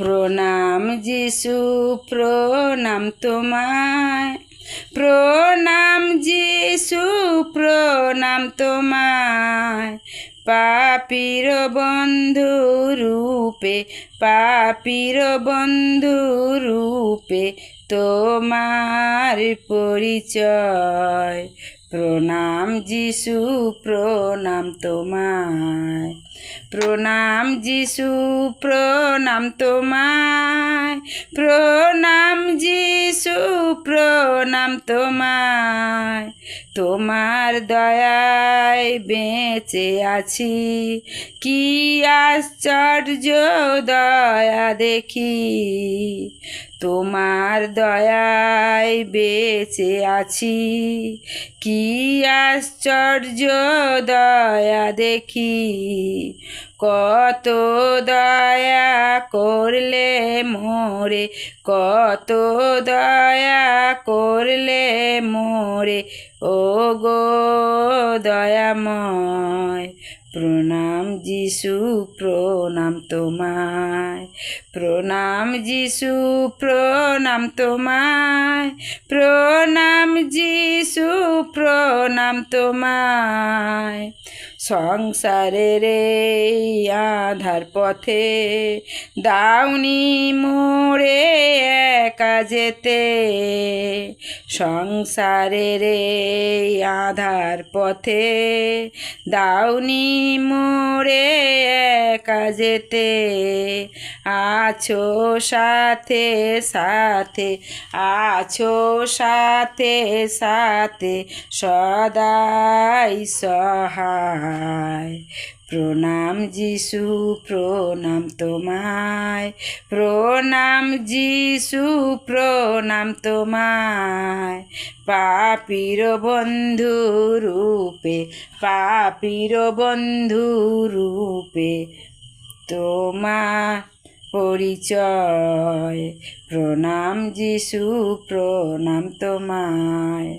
প্রণাম যিশু, প্রণাম তোমায়। প্রণাম যিশু, প্রণাম তোমায়। পাপির বন্ধু রূপে, পাপির বন্ধু রূপে তোমার পরিচয়। প্রণাম যিশু, প্রণাম তোমায়। প্রণাম যিশু, প্রণাম তোমায়। প্রণাম যিশু, প্রণাম তোমায়। তোমার দয়ায় বেঁচে আছি। কি আশ্চর্য দয়া দেখি। তোমার দয়ায় বেঁচে আছি। কি আশ্চর্য দয়া দেখি। কত দয়া করলে মোরে, কত দয়া করলে মোরে। ও গো দয়াময় প্রণাম যিশু প্রণাম তোমায়। প্রণাম যিশু প্রণাম তোমায়। প্রণাম যিশু প্রণাম তোমায়। সংসারের আধার পথে। দাউনি মোড়ে একা যেতে। সংসারের আধার পথে। দাউনি মোড়ে একা যেতে। আছো সাথে সাথে, আছো সাথে সাথে সদাই সহায় প্রণাম যিশু, প্রণাম তোমায়। প্রণাম যিশু, প্রণাম তোমায়। পাপির বন্ধু রূপে, পাপির বন্ধু রূপে তোমার পরিচয়। প্রণাম যিশু, প্রণাম তোমায়।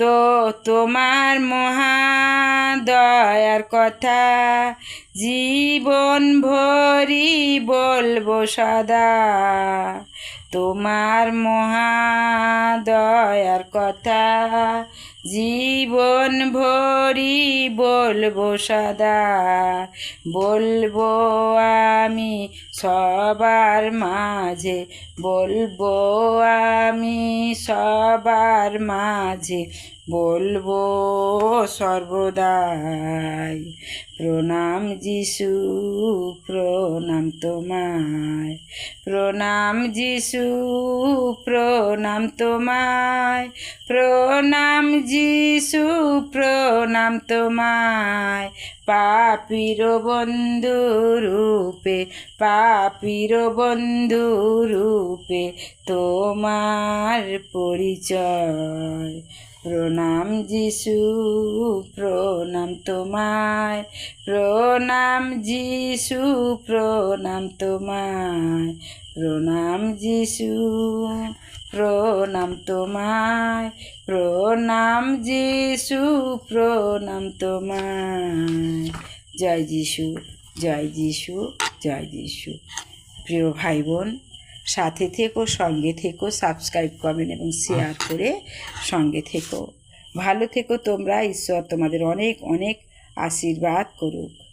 তো তোমার মহাদয়ার কথা জীবন ভরি বলব সদা। তোমার মহাদয়ার কথা জীবন ভরি বলব সদা, বলব আমি সবার মাঝে, বলব আমি সবার মাঝে বলব সর্বদাই। প্রণাম যিশু প্রণাম তোমায়। প্রণাম যিশু প্রণাম তোমায়। প্রণাম যিশু প্রণাম তোমায়। পাপির বন্ধু রূপে, পাপির বন্ধু রূপে তোমার পরিচয়। প্রণাম যিশু, প্রণাম তোমায়, প্রণাম যিশু, প্রণাম তোমায়, প্রণাম যিশু। প্রণাম তোমায়, প্রণাম যিশু, প্রণাম তোমায়। জয় যিশু জয় যিশু জয় যিশু। প্রিয় ভাই বোন সাথে থেকো, সঙ্গে থেকো, সাবস্ক্রাইব, কমেন্ট এবং শেয়ার করে সঙ্গে থেকো। ভালো থেকো তোমরা, ঈশ্বর তোমাদের অনেক অনেক আশীর্বাদ করুক।